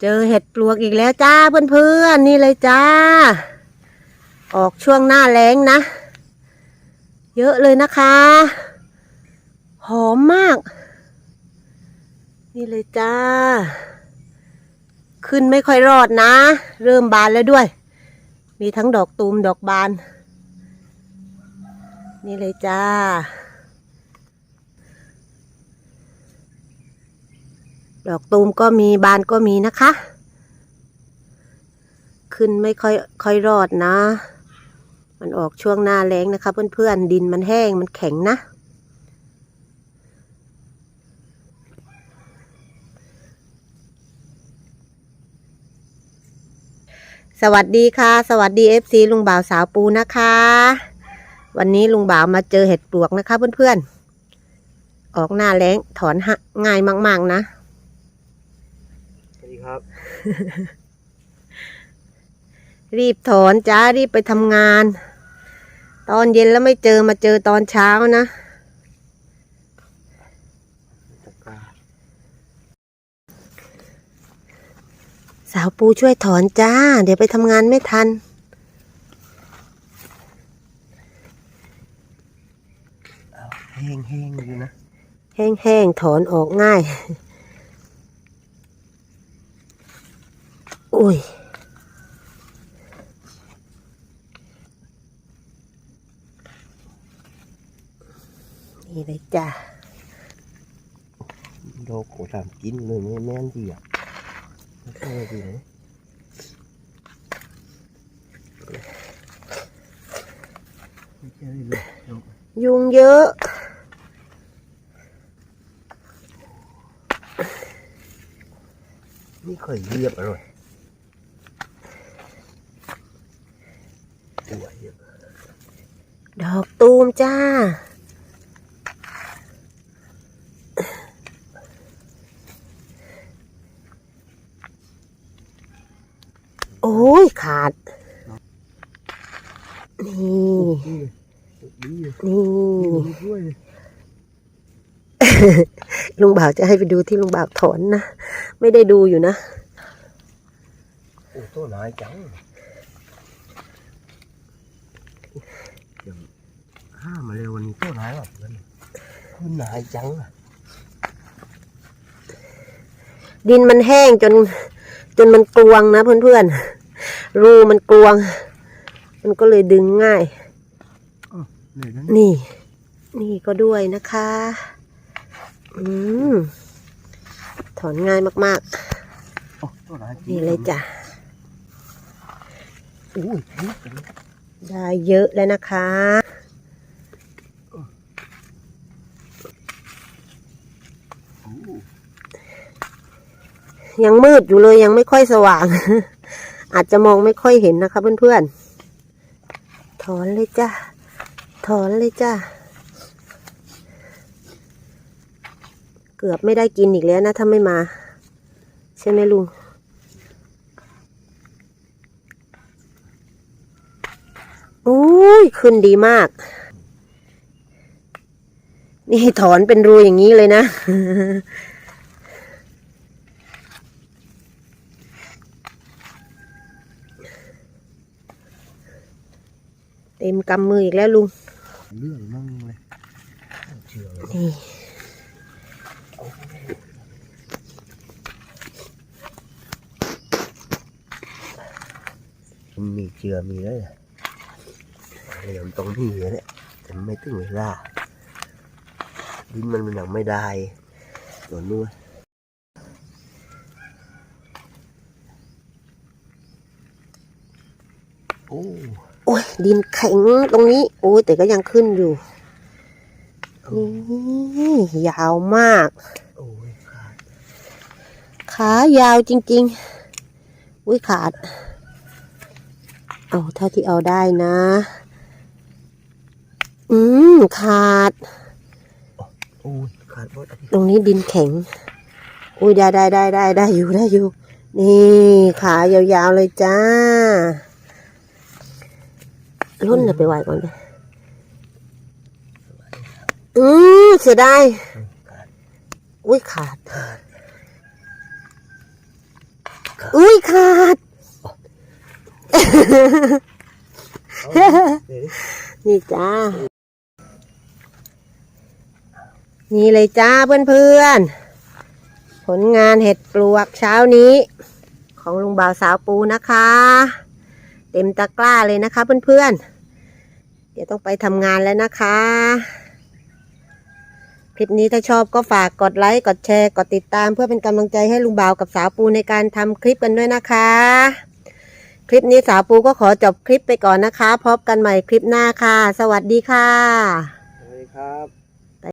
เจอเห็ดปลวกอีกแล้วจ้าเพื่อนๆนี่เลยจ้า ออกช่วงหน้าแล้งนะ เยอะเลยนะคะ หอมมาก นี่เลยจ้า ขึ้นไม่ค่อยรอดนะ เริ่มบานแล้วด้วย มีทั้งดอกตูมดอกบาน นี่เลยจ้า ดอกตูมก็มีบานก็มีนะคะ ขึ้นไม่ค่อยค่อยรอดนะ มันออกช่วงหน้าแล้งนะคะ เพื่อนๆดินมันแห้งมันแข็งนะ สวัสดีค่ะ สวัสดีเอฟซีลุงบ่าวสาวปูนะคะ วันนี้ลุงบ่าวมาเจอเห็ดปลวกนะคะ เพื่อนๆออกหน้าแล้งถอนง่ายมาก ๆ นะ ครับ รีบถอนจ้ารีบไปทำงาน ตอนเย็นแล้วไม่เจอมาเจอตอนเช้านะตะกร้าสาวปูช่วยถอนจ้า เดี๋ยวไปทำงานไม่ทันแห้งแห้งๆอยู่นะ แห้งๆถอนออกง่าย อุ้ยนี่เลยจ้าโดโกทำกินเลยไม่แม่นดีอะไม่ใช่ดีเลยไม่ใช่เลยโดกยุงเยอะนี่เคยเรียบอร่อยตัวเยอะ ดอกตูมจ้า โอ้ยขาด นี่ นี่ลุงบ่าวจะให้ไปดูที่ลุงบ่าวถอนนะ ไม่ได้ดูอยู่นะ โอ้ตัวน้อยจังเดี๋ยว ห้ามาเร็ววันนี้ตัวน้อยแบบนั้นขึ้นนายจังอะดินมันแห้งจน จนมันกลวงนะเพื่อนๆ รูมันกลวง มันก็เลยดึงง่ายเลยนะนี่ นี่ก็ด้วยนะคะ อืม ถอนง่ายมากโอ้ตัวน้อยๆนี่เลยจ้ะ อุ้ยนี่เป็นได้เยอะแล้วนะคะ โอ้ ยังมืดอยู่เลยยังไม่ค่อยสว่าง อาจจะมองไม่ค่อยเห็นนะคะเพื่อนๆ ถอนเลยจ้ะถอนเลยจ้ะเกือบไม่ได้กินอีกแล้วนะถ้าไม่มา ใช่ไหมลุงอุ้ยขึ้นดีมาก นี่ถอนเป็นรูอย่างนี้เลยนะ เต็มกำมืออีกแล้วลุงเรื่องมั่งเลยนี่มีเชือมีแล้วเลยเรียมตรงนี้เหลือเนี่ยแต่ไม่ถึงเวลา ดินมันมันยังไม่ได้ตัวนู้นโอ้โอ้ยดินแข็งตรงนี้ โอ้ยแต่ก็ยังขึ้นอยู่นี่ยาวมาก โอ้ยขาด ขายาวจริง ๆ อุ้ยขาด เอาเท่าที่เอาได้นะ อืม ขาดโอ้ยขาดหมดอันนี้ตรงนี้ดินแข็ง อุ้ยได้ได้ได้ได้ได้อยู่ได้อยู่ นี่ขายาวๆเลยจ้ารุ่นน่ะไปไหวก่อนไปอืมเสียดายขาดอุ้ยขาด อุ้ยขาดเดี๋ยวดินี่จ้า นี่เลยจ้าเพื่อนๆ ผลงานเห็ดปลวกเช้านี้ ของลุงบ่าวสาวปูนะคะ เต็มตะกร้าเลยนะคะเพื่อนๆ เดี๋ยวต้องไปทำงานแล้วนะคะ คลิปนี้ถ้าชอบก็ฝากกดไลค์ กดแชร์ กดติดตามเพื่อเป็นกำลังใจให้ลุงบ่าวกับสาวปูในการทำคลิปกันด้วยนะคะ คลิปนี้สาวปูก็ขอจบคลิปไปก่อนนะคะ พบกันใหม่คลิปหน้าค่ะ สวัสดีค่ะ สวัสดีครับ